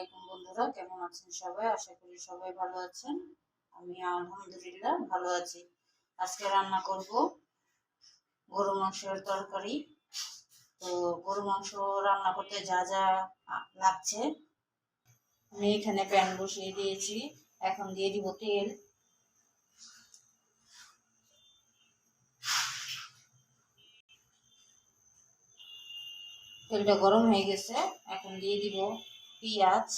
আলাইকুম বন্ধুরা, কেমন আছেন সবাই? আশা করি সবাই ভালো আছেন। আমি আলহামদুলিল্লাহ ভালো আছি। আজকে রান্না করব গরু মাংসের তরকারি। তো গরু মাংস রান্না করতে যা যা লাগছে, আমি এখানে প্যান বসিয়ে দিয়েছি। এখন দিয়ে দিব তেল। তেলটা গরম হয়ে গেছে, এখন দিয়ে দিব পেঁয়াজ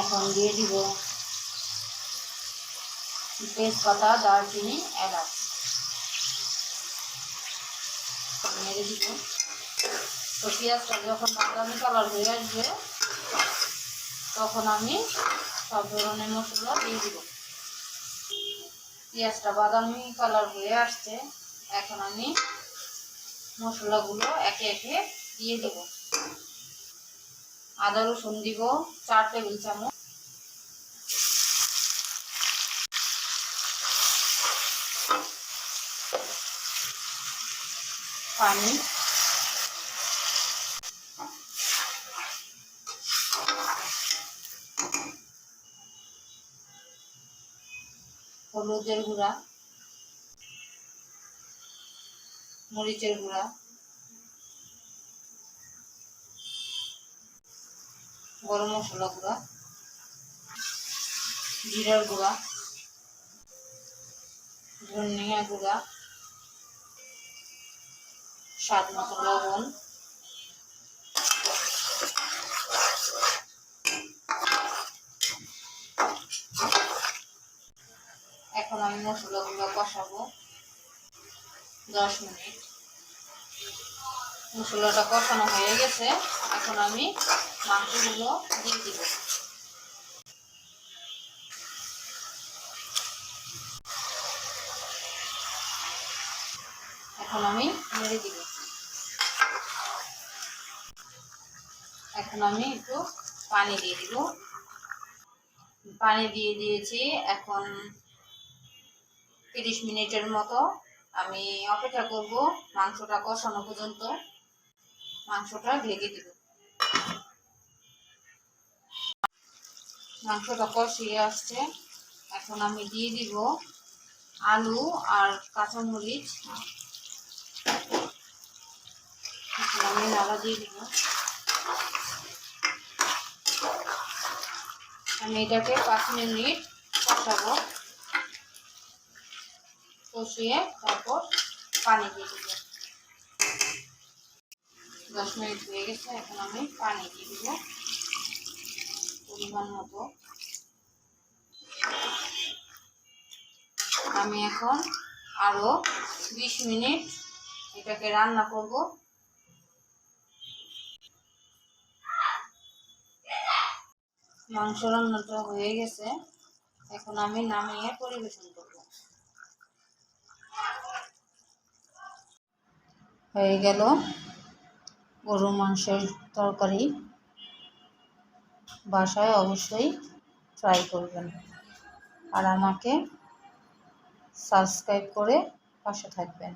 এখন দিয়ে দিব তেজপাতা, দারচিনি, এলাচ। মেরে দিব। তো পেঁয়াজটা যখন বাদামি কালার হয়ে আসবে, তখন আমি সব ধরনের মশলা দিয়ে দিব। পেঁয়াজটা বাদামি কালার হয়ে আসছে, এখন আমি মশলাগুলো একে একে দিয়ে দেব। আদা রসুন দিব চার টেবিল চামচ। পানি। হলুদের গুঁড়া। মরিচের গুঁড়া। গরম মশলা গুঁড়া। জিরার গুঁড়া। ধনিয়া গুঁড়া। স্বাদ মতো লবণ। এখন আমি মশলাগুলো কষাবো। দশ মিনিট। মশলাটা কষানো হয়ে গেছে। এখন আমি মাংসগুলো দিয়ে দিব। এখন আমি মেরে দিব। এখন আমি একটু পানি দিয়ে দিব। পানি দিয়ে দিয়েছি এখন তিরিশ মিনিটের মতো আমি অপেক্ষা করব মাংসটা কষানো পর্যন্ত। মাংসটা ঢেকে দিব। মাংসটা কষিয়ে আসছে। এখন আমি দিয়ে দিব আলু আর কাঁচামরিচ। আমি নাড়া দিয়ে দিব। আমি এটাকে পাঁচ মিনিট কষাবো। কষিয়ে তারপর পানি দিয়ে দিব। দশ মিনিট হয়ে গেছে, এখন আমি পানি দিয়ে দিব। পরিমাণ মতো। আমি এখন আরও বিশ মিনিট এটাকে রান্না করব। মাংস রান্নাটা হয়ে গেছে। এখন আমি নামিয়ে পরিবেশন করব। হয়ে গেল গরু মাংসের তরকারি। বাসায় অবশ্যই ট্রাই করবেন আর আমাকে সাবস্ক্রাইব করে পাশে থাকবেন।